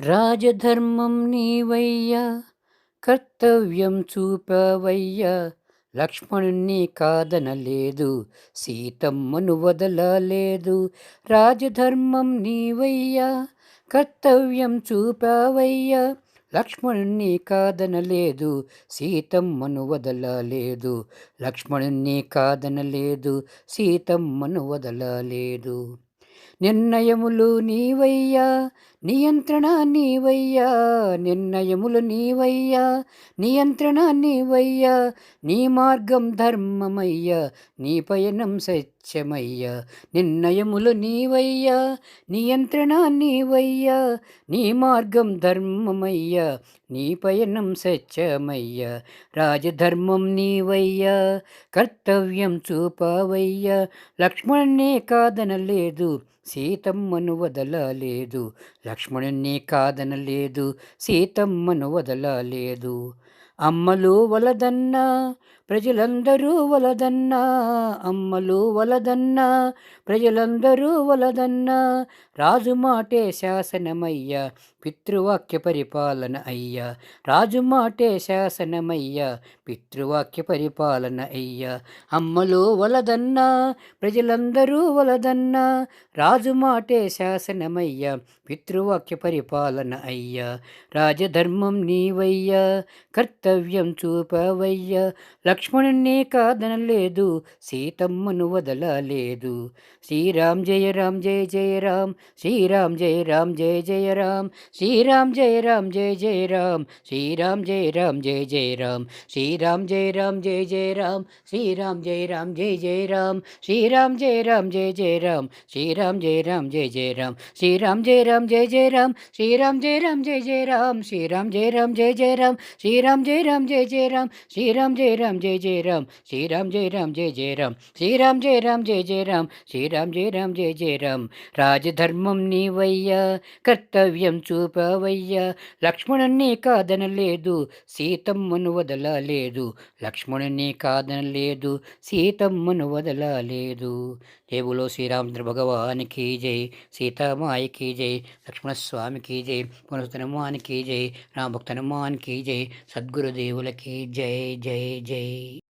రాజధర్మం నీవయ్యా కర్తవ్యం చూపవయ్యా. లక్ష్మణుణ్ణి కాదనలేదు సీతమ్మను వదలలేదు. రాజధర్మం నీవయ్యా కర్తవ్యం చూపవయ్యా. లక్ష్మణుణ్ణి కాదనలేదు సీతమ్మను వదలలేదు. లక్ష్మణుణ్ణి కాదనలేదు సీతమ్మను వదలలేదు. నిర్ణయములు నీవయ్యా నియంత్రణ నీవయ్యా నిర్ణయములు నీవయ్యా నియంత్రణ నీవయ్యా నీ మార్గం ధర్మమయ్యా నీ పయనం సత్యమయ్యా. నిర్ణయములు నీవయ్యా నియంత్రణ నీవయ్యా నీ మార్గం ధర్మమయ్యా నీ పయనం సత్యమయ్యా. రాజధర్మం నీవయ్యా కర్తవ్యం చూపవయ్యా లక్ష్మణ్ణే కాదనలేదు సీతమ్మను వదలలేదు లక్ష్మణుణ్ణి కాదనలేదు సీతమ్మను వదలలేదు. అమ్మలు వలదన్నా ప్రజలందరూ వలదన్నా అమ్మలు వలదన్నా ప్రజలందరూ వలదన్నా రాజు మాటే శాసనమయ్యా పితృవాక్య పరిపాలన అయ్యా. రాజు మాటే శాసనమయ్యా పితృవాక్య పరిపాలన అయ్యా. అమ్మలు వలదన్నా ప్రజలందరూ వలదన్నా రాజు మాటే శాసనమయ్యా పితృవాక్య పరిపాలన అయ్యా. రాజధర్మం నీవయ్యా కర్తవ్యం చూపవయ్యా లక్ష్మణుణ్ణి కాదనలేదు సీతమ్మను వదలలేదు శ్రీరామ్ జయ రామ్ జయ జయ రామ్ శ్రీరామ్ జయ రామ్ జయ జయ రామ్ శ్రీరామ్ జయ రామ్ జయ జయ రామ్ శ్రీరామ్ జయ రామ్ జయ జయ రామ్ శ్రీరామ్ జయ రామ్ జయ జయ రామ్ శ్రీరామ్ జయ రామ్ జయ జయ రామ్ శ్రీరామ్ జయ రామ్ జయ జయ రామ్ శ్రీరామ్ జయ రామ్ జయ జయ రామ్ శ్రీరామ్ జయ రామ్ జయ జయ రామ్ శ్రీరామ్ జయ రామ్ జయ జయ రామ్ శ్రీరామ్ జయ రామ్ జయ జయ రామ్ శ్రీరామ్ జయ రామ్ జయ జయ రామ్ శ్రీరామ్ జయ రామ్ జయ జయ రామ్ శ్రీరామ్ జయ రామ్ జయ జయ రామ్ శ్రీరామ్ జయ రామ్ జయ జయ రామ్ శ్రీరామ్ జయ రామ్ జయ జయ రామ్ రాజధర్మం నీవయ్యా కర్తవ్యం చూపవయ్యా లక్ష్మణుణ్ణి కాదనలేదు సీతమ్మను వదలలేదు లక్ష్మణుణ్ణి కాదనలేదు సీతమ్మను వదలలేదు దేవులో శ్రీరామచంద్ర భగవానికి జై సీతామాయకి జై లక్ష్మణస్వామికి జై పునస్తనమానికి జై రామభక్తనమానికి జై జై గురుదేవులకి జై జై జై.